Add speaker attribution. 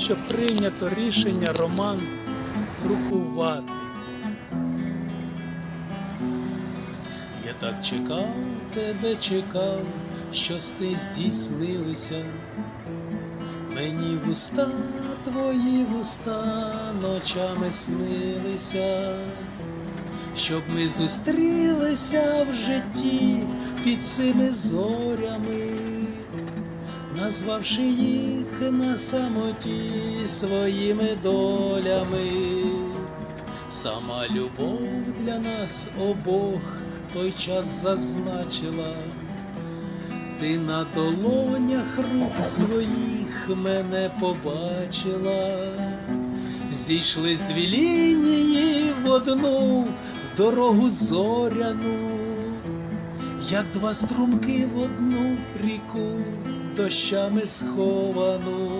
Speaker 1: що прийнято рішення роман друкувати. Я так чекав, тебе чекав, що сни здійснилися. Мені вуста твої вуста ночами снилися, щоб ми зустрілися в житті під цими зорями, назвавши їх на самоті своїми долями. Сама любов для нас обох той час зазначила. Ти на долонях рук своїх мене побачила, зійшлись дві лінії в одну дорогу зоряну, як два струмки в одну ріку дощами сховану.